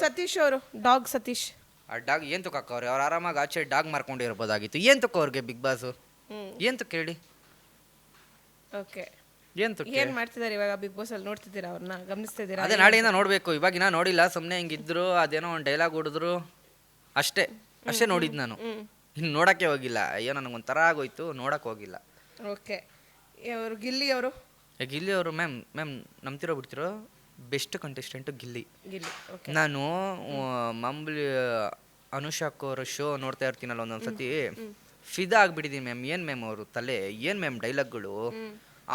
ಸತೀಶ್ ಅವರು ಡಾಗ್ ಸತೀಶ್. ಆ ಡಾಗ್ ಏನು ತುಕ್ಕವ್ರೆ ಅವ್ರು? ಆರಾಮಾಗಿ ಆಚೆ ಡಾಗ್ ಮಾರ್ಕೊಂಡಿರ್ಬೋದಾಗಿತ್ತು. ಏನು ತುಕ್ಕ ಅವ್ರಿಗೆ ಬಿಗ್ ಬಾಸ್? ಹ್ಮ್. ಏನು ತುಕ್ಕ ಹೇಳಿ? ಓಕೆ. ಏನು ತುಕ್ಕ ಏನ್ ಮಾಡ್ತಿದ್ದಾರೆ ಇವಾಗ ಬಿಗ್ ಬಾಸ್ ಅಲ್ಲಿ ನೋಡ್ತಿದ್ದೀರಾ ಅವ್ರನ್ನ ಗಮನಿಸ್ತಿದ್ದೀರಾ? ಅದೇ ನಾಳೆಯಿಂದ ನೋಡಬೇಕು. ಇವಾಗಿನ ನೋಡಿಲ್ಲ. ಸುಮ್ಮನೆ ಹಿಂಗಿದ್ರು ಅದೇನೋ ಒಂದು ಡೈಲಾಗ್ ಹೊಡಿದ್ರು. ಅಷ್ಟೇ. ಅಷ್ಟೇ ನೋಡಿದ್ ನಾನು. ಇನ್ನು ನೋಡಕ್ಕೆ ಹೋಗಿಲ್ಲ. ಅಯ್ಯೋ ನನಗೊಂಥರ ಆಗೋಯ್ತು. ನೋಡಕ್ಕೆ ಹೋಗಿಲ್ಲ. ಓಕೆ. ಅವರು ಗಿಲ್ಲಿ ಅವರು? ಗಿಲ್ಲಿ ಅವರು ಮ್ಯಾಮ್ ಮ್ಯಾಮ್ ನಂಬ್ತಿರೋ ಬಿಡ್ತಿರೋ? Best contestant Gilli. Gilli okay ನಾನು ಮಾಮೂಲಿ ಅನುಷಾ ಅವರ ಶೋ ನೋಡ್ತಾ ಇರ್ತೀನಲ್ಲ ಒಂದೊಂದು ಸತಿ ಫಿದಾ ಆಗ್ಬಿಟ್ಟಿದೀನಿ ಮ್ಯಾಮ್ ಏನ್ ಮ್ಯಾಮ್ ಅವರು ತಲೆ ಏನ್ ಮ್ಯಾಮ್ ಡೈಲಾಗ್ಗಳು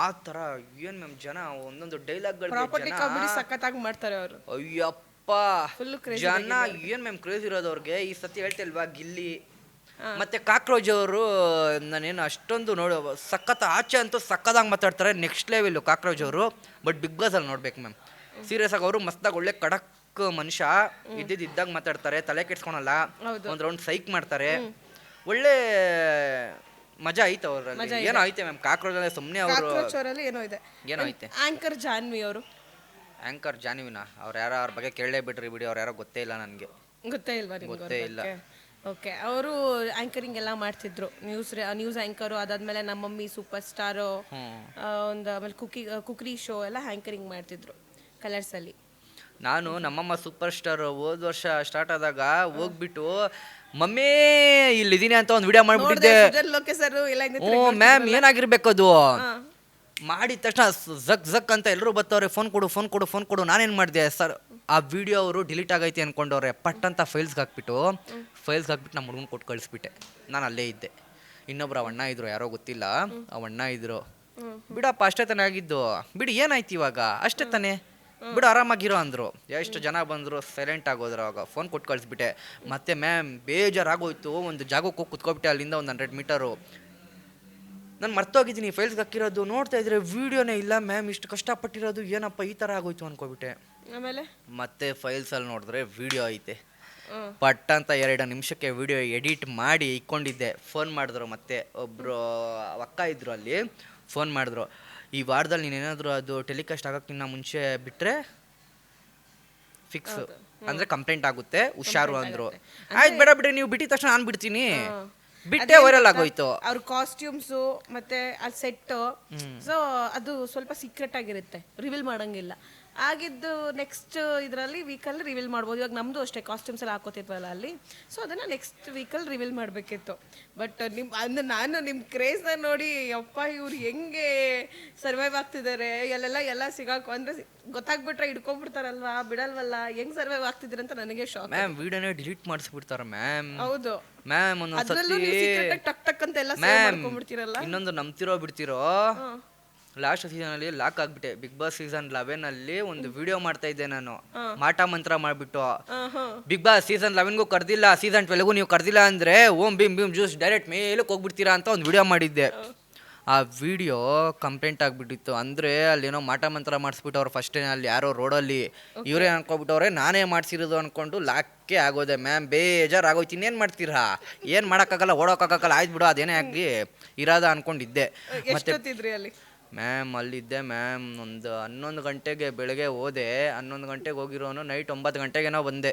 ಆ ತರ ಏನ್ ಮ್ಯಾಮ್ ಜನ ಒಂದೊಂದು ಡೈಲಾಗ್ಗಳು ಪ್ರಾಪರ್ಟಿ ಕಾಮಿಡಿ ಸಖತ್ತಾಗಿ ಮಾಡ್ತಾರೆ ಅವರು. ಅಯ್ಯಪ್ಪ Full crazy ಜನ ಏನ್ ಮ್ಯಾಮ್ ಕ್ರೇಜ್ ಇರೋದು ಅವ್ರಿಗೆ? ಈ ಸತಿ ಹೇಳ್ತಿಲ್ವಾ ಗಿಲ್ಲಿ? ಮತ್ತೆ ಕಾಕ್ರೋಜ್ ಅವರು ನಾನೇನು ಅಷ್ಟೊಂದು ನೋಡು ಸಖತ್ ಆಚೆ ಅಂತೂ ಸಖತ್ತಾಗಿ ಮಾತಾಡ್ತಾರೆ ನೆಕ್ಸ್ಟ್ ಲೆವೆಲ್ ಕಾಕ್ರೋಜ್ ಅವರು. ಬಟ್ ಬಿಗ್ ಬಾಸ್ ಅಲ್ಲಿ ನೋಡ್ಬೇಕು ಮ್ಯಾಮ್ ಸೀರಿಯಸ್ ಆಗಿ ಅವರು ಮಸ್ತಾಗಿ ಒಳ್ಳೆ ಕಡಕ್ ಮನುಷ್ಯ ಇದ್ದಿದ್ದಾಗ ಇದ್ದಾಗ ಮಾತಾಡ್ತಾರೆ ತಲೆ ಕೆಡ್ಸ್ಕೊಳಲ್ಲ. ಒಂದ್ ರೌಂಡ್ ಸೈಕ್ ಮಾಡ್ತಾರೆ. ಒಳ್ಳೆ ಮಜಾ ಐತೆ ಅವ್ರ ಏನೋ ಐತೆ ಮ್ಯಾಮ್ ಕಾಕ್ರೋಜ್ ಅಲ್ಲಿ ಸುಮ್ಮನೆ ಅವರು ಕಾಕ್ರೋಚ್ ಏನೋ ಇದೆ. ಏನೋ ಐತೆ ಆಂಕರ್ ಜಾನ್ವಿ ಅವರು. ಆಂಕರ್ ಜಾನ್ವಿನ? ಅವ್ರು ಯಾರೋ ಅವ್ರ ಬಗ್ಗೆ ಕೇಳಲೇ ಬಿಡ್ರಿ ಬಿಡಿ ಅವ್ರು ಯಾರೋ ಗೊತ್ತೇ ಇಲ್ಲ ನನಗೆ. ಗೊತ್ತೇ ಇಲ್ವಾ ಗೊತ್ತೇ ಇಲ್ಲ. ಓಕೆ ಅವರು ಆಂಕರಿಂಗ್ ಎಲ್ಲ ಮಾಡ್ತಿದ್ರು. ನ್ಯೂಸ್ ನ್ಯೂಸ್ ಆಂಕರ್ ಅದಾದ್ಮೇಲೆ ನಮ್ಮ ಮಮ್ಮಿ ಸೂಪರ್ ಸ್ಟಾರು ಒಂದು ಆಮೇಲೆ ಕುಕಿ ಕುಕ್ರಿ ಶೋ ಎಲ್ಲ ಆಂಕರಿಂಗ್ ಮಾಡ್ತಿದ್ರು. ಕಲರ್ಸ್ ಅಲ್ಲಿ. ನಾನು ನಮ್ಮಮ್ಮ ಸೂಪರ್ ಸ್ಟಾರ್ ಹೋದ ವರ್ಷ ಸ್ಟಾರ್ಟ್ ಆದಾಗ ಹೋಗ್ಬಿಟ್ಟು ಮಮ್ಮಿ ಇಲ್ಲಿದ್ದೀನಿ ಅಂತ ಒಂದು ವಿಡಿಯೋ ಮಾಡಿಬಿಟ್ಟಿದ್ದೆ. ಓ ಸರ್ ಹಿಂದೆ ಮ್ಯಾಮ್ ಏನಾಗಿರ್ಬೇಕು ಅದು? ಮಾಡಿದ ತಕ್ಷಣ ಝಕ್ ಜಕ್ ಜಕ್ ಅಂತ ಎಲ್ಲರೂ ಬರ್ತವ್ರೆ ಫೋನ್ ಕೊಡು ಫೋನ್ ಕೊಡು ಫೋನ್ ಕೊಡು ನಾನೇನು ಮಾಡಿದೆ? ಸರ್ ಆ ವಿಡಿಯೋ ಅವರು ಡಿಲೀಟ್ ಆಗೈತೆ ಅನ್ಕೊಂಡವ್ರೆ ಪಟ್ ಅಂತ ಫೈಲ್ಸ್ಗೆ ಹಾಕ್ಬಿಟ್ಟು ಫೈಲ್ಸ್ಗೆ ಹಾಕ್ಬಿಟ್ಟು ನಮ್ಮ ಹುಡುಗನ ಕೊಟ್ಟು ಕಳಿಸ್ಬಿಟ್ಟೆ. ನಾನು ಅಲ್ಲೇ ಇದ್ದೆ. ಇನ್ನೊಬ್ರು ಅವಣ್ಣ ಅಣ್ಣ ಇದ್ರು ಯಾರೋ ಗೊತ್ತಿಲ್ಲ. ಅವಣ್ಣ ಅಣ್ಣ ಇದ್ರು ಬಿಡಪ್ಪ ಅಷ್ಟೇ ತಾನೇ ಆಗಿದ್ದು. ಬಿಡಿ ಏನಾಯ್ತು ಇವಾಗ? ಅಷ್ಟೇ ತಾನೇ? ಬಿಡು ಆರಾಮಾಗಿರೋ ಅಂದರು. ಎಷ್ಟು ಜನ ಬಂದರು ಸೈಲೆಂಟ್ ಆಗೋದ್ರು ಆಗ ಫೋನ್ ಕೊಟ್ಟು ಕಳಿಸ್ಬಿಟ್ಟೆ. ಮತ್ತೆ ಮ್ಯಾಮ್ ಬೇಜಾರಾಗೋಯ್ತು. ಒಂದು ಜಾಗಕ್ಕೆ ಹೋಗಿ ಕುತ್ಕೊಬಿಟ್ಟೆ ಅಲ್ಲಿಂದ ಒಂದು ಹಂಡ್ರೆಡ್ ಮೀಟರು ನಾನು ಮರ್ತೋಗಿದ್ದೀನಿ ಫೈಲ್ಸ್ಗೆ ಹಾಕಿರೋದು. ನೋಡ್ತಾ ಇದ್ರೆ ವಿಡಿಯೋನೇ ಇಲ್ಲ ಮ್ಯಾಮ್ ಇಷ್ಟು ಕಷ್ಟಪಟ್ಟಿರೋದು ಏನಪ್ಪ ಈ ಥರ ಆಗೋಯ್ತು ಅನ್ಕೋಬಿಟ್ಟೆ. ಆಮೇಲೆ? ಮತ್ತೆ ಫೈಲ್ಸಲ್ಲಿ ನೋಡಿದ್ರೆ ವಿಡಿಯೋ ಐತೆ. ಪಟ್ ಅಂತ ಎರಡು ನಿಮಿಷಕ್ಕೆ ವಿಡಿಯೋ ಎಡಿಟ್ ಮಾಡಿ ಇಕ್ಕೊಂಡಿದ್ದೆ. ಫೋನ್ ಮಾಡಿದ್ರು ಮತ್ತೆ ಒಬ್ಬರು ಅಕ್ಕ ಇದ್ರು ಅಲ್ಲಿ. ಫೋನ್ ಮಾಡಿದ್ರು. ಈ ವಾರದಲ್ಲಿ ನೀನೇನಾದರೂ ಅದು ಟೆಲಿಕಾಸ್ಟ್ ಆಗೋಕ್ಕಿಂತ ಮುಂಚೆ ಬಿಟ್ಟರೆ ಫಿಕ್ಸ್ ಅಂದರೆ ಕಂಪ್ಲೇಂಟ್ ಆಗುತ್ತೆ ಹುಷಾರು ಅಂದರು. ಆಯ್ತು ಬೇಡ ಬಿಡ್ರಿ ನೀವು ಬಿಟ್ಟಿದ ತಕ್ಷಣ ನಾನು ಬಿಡ್ತೀನಿ. ಬಿಟ್ಟೆ ವೈರಲ್ ಆಗೋಯ್ತು. ಅವ್ರ ಕಾಸ್ಟ್ಯೂಮ್ಸು ಮತ್ತೆ ಆ ಸೆಟ್ ಸೊ ಅದು ಸ್ವಲ್ಪ ಸೀಕ್ರೆಟ್ ಆಗಿರುತ್ತೆ. ರಿವೀಲ್ ಮಾಡಂಗಿಲ್ಲ. ಆಗಿದ್ದು ನೆಕ್ಸ್ಟ್ ಇದರಲ್ಲಿ ವೀಕಲ್ಲಿ ರಿವೀಲ್ ಮಾಡ್ಬೋದು. ಇವಾಗ ನಮ್ಮದು ಅಷ್ಟೇ ಕಾಸ್ಟ್ಯೂಮ್ಸ್ ಎಲ್ಲ ಹಾಕೋತಿದ್ವಲ್ಲ ಅಲ್ಲಿ. ಸೊ ಅದನ್ನು ನೆಕ್ಸ್ಟ್ ವೀಕಲ್ಲಿ ರಿವೀಲ್ ಮಾಡಬೇಕಿತ್ತು. ಬಟ್ ನಿಮ್ಮ ಅಂದ್ರೆ ನಾನು ನಿಮ್ಮ ಕ್ರೇಜ್ನ ನೋಡಿ ಅಪ್ಪ ಇವ್ರು ಹೆಂಗೆ ಸರ್ವೈವ್ ಆಗ್ತಿದ್ದಾರೆ? ಎಲ್ಲೆಲ್ಲ ಎಲ್ಲ ಸಿಗಾಕು ಅಂದರೆ ಗೊತ್ತಾಗ್ಬಿಟ್ರೆ ಹಿಡ್ಕೊಂಡ್ಬಿಡ್ತಾರಲ್ವಾ? ಬಿಡಲ್ವಲ್ಲ? ಹೆಂಗ್ ಸರ್ವೈವ್ ಆಗ್ತಿದ್ದೀರ ಅಂತ ನನಗೆ ಶಾಕ್ ಮ್ಯಾಮ್ ವಿಡಿಯೋನೇ ಡಿಲೀಟ್ ಮಾಡಿಸ್ಬಿಡ್ತಾರೆ ಮ್ಯಾಮ್ ಹೌದು. ಮ್ಯಾಮ್ ಒಂದೊಂದು ಅದ್ರಲ್ಲೂ ನೀವು ಸತಿ ಸೀಕ್ರೆಟ್ ಟಕ್ ಟಕ್ ಅಂತ ಎಲ್ಲ ಸೇವ್ ಮ್ಯಾಮ್ ಇನ್ನೊಂದು ನಂಬ್ತಿರೋ ಬಿಡ್ತಿರೋ? ಲಾಸ್ಟ್ ಸೀಸನ್ ಅಲ್ಲಿ ಲಾಕ್ ಆಗ್ಬಿಟ್ಟೆ. ಬಿಗ್ ಬಾಸ್ ಸೀಸನ್ ಲೆವೆನ್ ಅಲ್ಲಿ ಒಂದು ವಿಡಿಯೋ ಮಾಡ್ತಾ ಇದ್ದೆ ನಾನು. ಮಾಟ ಮಂತ್ರ ಮಾಡ್ಬಿಟ್ಟು. ಬಿಗ್ ಬಾಸ್ ಸೀಸನ್ ಲೆವೆನ್ಗೂ ಕರ್ದಿಲ್ಲ ಸೀಸನ್ ಟ್ವೆಲ್ಗೂ ನೀವು ಕರ್ದಿಲ್ಲ ಅಂದ್ರೆ ಓಂ ಬಿಮ್ ಬಿಮ್ ಜ್ಯೂಸ್ ಡೈರೆಕ್ಟ್ ಮೇಲಕ್ಕೆ ಹೋಗ್ಬಿಡ್ತೀರಾ ಅಂತ ಒಂದು ವಿಡಿಯೋ ಮಾಡಿದ್ದೆ. ಆ ವಿಡಿಯೋ ಕಂಪ್ಲೇಂಟ್ ಆಗ್ಬಿಟ್ಟಿತ್ತು. ಅಂದ್ರೆ ಅಲ್ಲೇನೋ ಮಾಟ ಮಂತ್ರ ಮಾಡಿಸ್ಬಿಟ್ಟವ್ರು ಫಸ್ಟ್ ಅಲ್ಲಿ ಯಾರೋ ರೋಡಲ್ಲಿ ಇವರೇ ಅನ್ಕೊಬಿಟ್ಟವ್ರೆ ನಾನೇ ಮಾಡ್ಸಿರೋದು ಅನ್ಕೊಂಡು ಲಾಕ್ಕೆ ಆಗೋದೆ. ಮ್ಯಾಮ್ ಬೇಜಾರ್ ಆಗೋಯ್ತು. ಇನ್ನೇನು ಮಾಡ್ತೀರಾ? ಏನು ಮಾಡೋಕ್ಕಾಗಲ್ಲ ಓಡೋಕ್ಕಾಗಲ್ಲ. ಆಯ್ತು ಬಿಡು ಅದೇನೇ ಆಗಲಿ. ಇರೋದ ಅನ್ಕೊಂಡಿದ್ದೆ. ಮತ್ತೆ ಮ್ಯಾಮ್ ಅಲ್ಲಿದ್ದೆ ಮ್ಯಾಮ್ ಒಂದು ಹನ್ನೊಂದು ಗಂಟೆಗೆ ಬೆಳಗ್ಗೆ ಹೋದೆ. ಹನ್ನೊಂದು ಗಂಟೆಗೆ ಹೋಗಿರೋನು ನೈಟ್ ಒಂಬತ್ತು ಗಂಟೆಗೇನೋ ಬಂದೆ.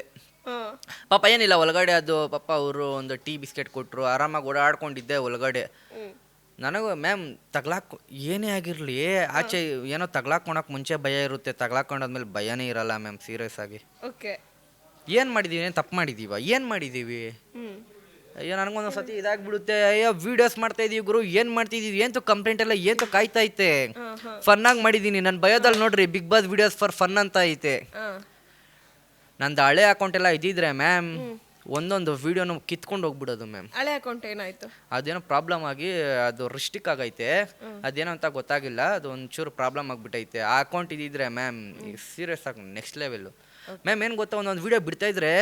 ಪಾಪ ಏನಿಲ್ಲ ಒಳಗಡೆ ಅದು ಪಾಪ ಅವರು ಒಂದು ಟೀ ಬಿಸ್ಕೆಟ್ ಕೊಟ್ಟರು ಆರಾಮಾಗಿ ಓಡಾಡ್ಕೊಂಡಿದ್ದೆ ಒಳಗಡೆ. ನನಗೂ ಮ್ಯಾಮ್ ತಗ್ಲಾಕ್ ಏನೇ ಆಗಿರಲಿ ಆಚೆ ಏನೋ ತಗ್ಲಾಕೊಂಡಕ್ ಮುಂಚೆ ಭಯ ಇರುತ್ತೆ. ತಗ್ಲಾಕೊಂಡಾದ್ಮೇಲೆ ಭಯನೇ ಇರಲ್ಲ ಮ್ಯಾಮ್ ಸೀರಿಯಸ್ ಆಗಿ. ಓಕೆ ಏನು ಮಾಡಿದ್ದೀವಿ ಏನು ತಪ್ಪು ಮಾಡಿದ್ದೀವ ಏನು ಮಾಡಿದ್ದೀವಿ ಹ್ಮ್. ಅಯ್ಯೋ ನನಗೊಂದು ಸತಿ ಇದಾಗ್ಬಿಡುತ್ತೆ. ಅಯ್ಯೋ ವಿಡಿಯೋಸ್ ಮಾಡ್ತಾ ಇದೀವಿ ಗುರು. ಏನ್ ಮಾಡ್ತಿದೀವಿ? ಏನು ಕಂಪ್ಲೇಂಟ್ ಎಲ್ಲ ಏನು ಕಾಯ್ತಾ ಐತೆ ಫನ್ ಆಗಿ ಮಾಡಿದೀನಿ. ನನ್ನ ಬಯೋದಲ್ಲಿ ನೋಡ್ರಿ Big Boss videos for fun ಅಂತ ಐತೆ. ನಂದು ಹಳೆ ಅಕೌಂಟ್ ಎಲ್ಲ ಇದ್ದಿದ್ರೆ ಮ್ಯಾಮ್ ಒಂದೊಂದು ವಿಡಿಯೋನು ಕಿತ್ಕೊಂಡು ಹೋಗ್ಬಿಡೋದು ಮ್ಯಾಮ್ ಹಳೆ ಅಕೌಂಟ್ ಏನಾಯ್ತು? ಅದೇನೋ ಪ್ರಾಬ್ಲಮ್ ಆಗಿ ಅದು ರಿಸ್ಟಿಕ್ ಆಗೈತೆ. ಅದೇನೋ ಅಂತ ಗೊತ್ತಾಗಿಲ್ಲ. ಅದು ಒಂಚೂರು ಪ್ರಾಬ್ಲಮ್ ಆಗಿಬಿಟ್ಟೈತೆ ಆ ಅಕೌಂಟ್ ಇದ್ದಿದ್ರೆ ಮ್ಯಾಮ್ ಸೀರಿಯಸ್ ಆಗಿ ನೆಕ್ಸ್ಟ್ ಲೆವೆಲ್ಲು ಮ್ಯಾಮ್ ಏನು ಗೊತ್ತಾ? ಒಂದೊಂದು ವಿಡಿಯೋ ಬಿಡ್ತಾ ಇದ್ರೆ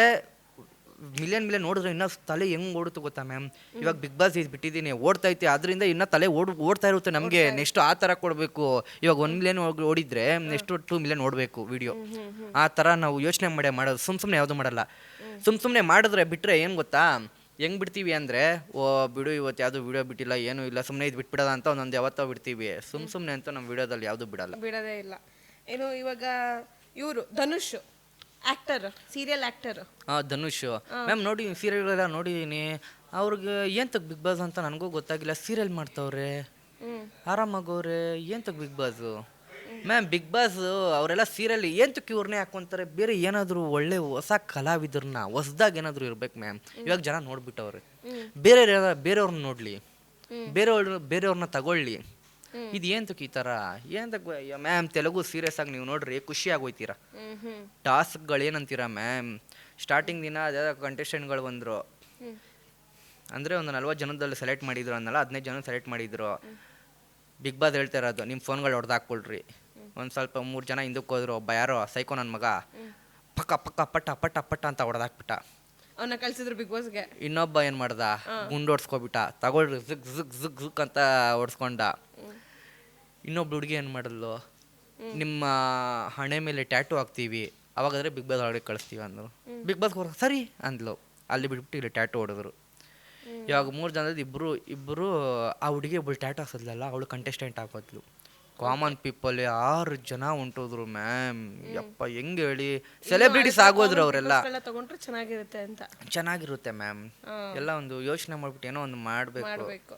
ಮಿಲಿಯನ್ ಮಿಲಿಯನ್ ನೋಡಿದ್ರೆ ಇನ್ನೂ ತಲೆ ಹೆಂಗ್ ಓಡುತ್ತೆ ಗೊತ್ತಾ ಮ್ಯಾಮ್ ಇವಾಗ ಬಿಗ್ ಬಾಸ್ ಇದು ಬಿಟ್ಟಿದ್ದೀನಿ ಓಡ್ತಾ ಐತೆ ಅದರಿಂದ ಇನ್ನೂ ತಲೆ ಓಡ್ ಓಡ್ತಾ ಇರುತ್ತೆ ನಮಗೆ. ನೆಕ್ಸ್ಟ್ ಆ ಥರ ಕೊಡಬೇಕು. ಇವಾಗ ಒನ್ ಮಿಲಿಯನ್ ಓಡಿದ್ರೆ ನೆಕ್ಸ್ಟ್ ಟೂ ಮಿಲಿಯನ್ ಓಡಬೇಕು ವಿಡಿಯೋ ಆ ಥರ ನಾವು ಯೋಚನೆ ಮಾಡೇ ಮಾಡೋದು. ಸುಮ್ ಸುಮ್ಮನೆ ಯಾವುದು ಮಾಡಲ್ಲ. ಸುಮ್ ಸುಮ್ಮನೆ ಮಾಡಿದ್ರೆ ಬಿಟ್ಟರೆ ಏನು ಗೊತ್ತಾ? ಹೆಂಗ್ ಬಿಡ್ತೀವಿ ಅಂದರೆ ಓ ಬಿಡು ಇವತ್ತು ಯಾವುದು ವಿಡಿಯೋ ಬಿಟ್ಟಿಲ್ಲ ಏನೂ ಇಲ್ಲ ಸುಮ್ಮನೆ ಇದು ಬಿಟ್ಬಿಡೋದ ಅಂತ ಒಂದೊಂದು ಯಾವತ್ತೋ ಬಿಡ್ತೀವಿ. ಸುಮ್ ಸುಮ್ಮನೆ ಅಂತ ನಮ್ಮ ವಿಡಿಯೋದಲ್ಲಿ ಯಾವುದು ಬಿಡಲ್ಲ. ಬಿಡೋದೇ ಇಲ್ಲ. ಏನು ಇವಾಗ ಇವರು ಧನುಷ್. ಆಕ್ಟರ್ ಸೀರಿಯಲ್ ಆಕ್ಟರ್ ಆ, ಧನುಷ್. ಮ್ಯಾಮ್ ನೋಡಿ ಸೀರಿಯಲ್ಗಳೆಲ್ಲ ನೋಡಿದ್ದೀನಿ ಅವ್ರಿಗೆ ಏನು ತಗ್ ಬಿಗ್ ಬಾಸ್ ಅಂತ ನನಗೂ ಗೊತ್ತಾಗಿಲ್ಲ. ಸೀರಿಯಲ್ ಮಾಡ್ತವ್ರೆ. ಆರಾಮಾಗೋರೆ. ಆರಾಮಾಗವ್ರೆ ಏನು ತಗ್ Big Boss ma'am Big Boss ಅವರೆಲ್ಲ ಸೀರಿಯಲ್ ಏಂತಕ್ಕೆ ಇವ್ರನ್ನೇ ಹಾಕೊಂತಾರೆ? ಬೇರೆ ಏನಾದರೂ ಒಳ್ಳೆ ಹೊಸ ಕಲಾವಿದರನ್ನ ಹೊಸದಾಗಿ ಏನಾದರೂ ಇರ್ಬೇಕು ಮ್ಯಾಮ್ ಇವಾಗ ಜನ ನೋಡ್ಬಿಟ್ಟವ್ರೆ. ಬೇರೆ ಬೇರೆಯವ್ರನ್ನ ನೋಡಲಿ. ಬೇರೆಯವ್ರ ಬೇರೆಯವ್ರನ್ನ ತಗೊಳ್ಳಿ. ಇದು ಏಂತಕ್ಕೆ ಈ ಥರ ಏಂತಕ್ಕೆ ಮ್ಯಾಮ್ ತೆಲುಗು ಸೀರಿಯಸ್ ಆಗಿ ನೀವು ನೋಡ್ರಿ ಖುಷಿ ಆಗೋಯ್ತೀರಾ? ಹ್ಮ್ ಹ್ಮ್ ಟಾಸ್ಕ್ಗಳು ಏನಂತೀರಾ ಮ್ಯಾಮ್ ಸ್ಟಾರ್ಟಿಂಗ್ ದಿನ ಅದೇ ಕಂಟೆಸ್ಟೆಂಟ್ಗಳು ಬಂದರು. ಅಂದರೆ ಒಂದು ನಲ್ವತ್ತು ಜನದಲ್ಲಿ ಸೆಲೆಕ್ಟ್ ಮಾಡಿದ್ರು ಅನ್ನಲ್ಲ ಹದಿನೈದು ಜನ ಸೆಲೆಕ್ಟ್ ಮಾಡಿದ್ರು. ಬಿಗ್ ಬಾಸ್ ಹೇಳ್ತಾ ಇರೋದು ನಿಮ್ಮ ಫೋನ್ಗಳು ಹೊಡೆದು ಹಾಕ್ಕೊಳ್ರಿ. ಒಂದು ಸ್ವಲ್ಪ ಮೂರು ಜನ ಹಿಂದಕ್ಕೆ ಹೋದ್ರು ಒಬ್ಬ ಯಾರೋ ಸೈಕೋ ನನ್ನ ಮಗ. ಪಕ್ಕ ಪಕ್ಕ ಪಟ್ಟ ಪಟ್ಟ ಪಟ್ಟ ಅಂತ ಹೊಡೆದಾಕ್ಬಿಟ್ಟ ಅವನ್ನ ಕಳ್ಸಿದ್ರು ಬಿಗ್ ಬಾಸ್ಗೆ ಇನ್ನೊಬ್ಬ ಏನು ಮಾಡ್ದ? ಗುಂಡು ಹೊಡ್ಸ್ಕೊಬಿಟ್ಟ ತಗೊಳ್ರಿ ಝುಕ್ ಝುಕ್ ಝುಕ್ ಝುಕ್ ಅಂತ ಹೊಡ್ಸ್ಕೊಂಡ ಇನ್ನೊಬ್ಳು ಹುಡುಗಿ ಏನು ಮಾಡಿದ್ಲು? ನಿಮ್ಮ ಹಣೆ ಮೇಲೆ ಟ್ಯಾಟು ಹಾಕ್ತೀವಿ ಅವಾಗಾದ್ರೆ ಬಿಗ್ ಬಾಸ್ ಒಳಗೆ ಕಳಿಸ್ತೀವಿ ಅಂದರು ಬಿಗ್ ಬಾಸ್ ಸರಿ ಅಂದ್ಲು. ಅಲ್ಲಿ ಬಿಟ್ಬಿಟ್ಟು ಇಲ್ಲಿ ಟ್ಯಾಟು ಹೊಡೆದ್ರು. ಇವಾಗ ಮೂರು ಜನದ ಇಬ್ಬರು ಇಬ್ಬರು ಆ ಹುಡುಗಿ ಒಬ್ಬಳು ಟ್ಯಾಟು ಹಾಕ್ಸೋದಿಲ್ಲ ಅವಳು ಕಂಟೆಸ್ಟೆಂಟ್ ಹಾಕೋದ್ಲು ಕಾಮನ್ ಪೀಪಲ್ ಆರು ಜನ ಹೊಂಟೋದ್ರು ಮ್ಯಾಮ್ ಯಪ್ಪ ಹೆಂಗ್ ಹೇಳಿ? ಸೆಲೆಬ್ರಿಟೀಸ್ ಆಗೋದ್ರು ಅವರೆಲ್ಲ. ತಗೊಂಡ್ರೆ ಚೆನ್ನಾಗಿರುತ್ತೆ ಅಂತ. ಚೆನ್ನಾಗಿರುತ್ತೆ ಮ್ಯಾಮ್ ಎಲ್ಲ ಒಂದು ಯೋಚನೆ ಮಾಡ್ಬಿಟ್ಟು ಏನೋ ಒಂದು ಮಾಡ್ಬೇಕು.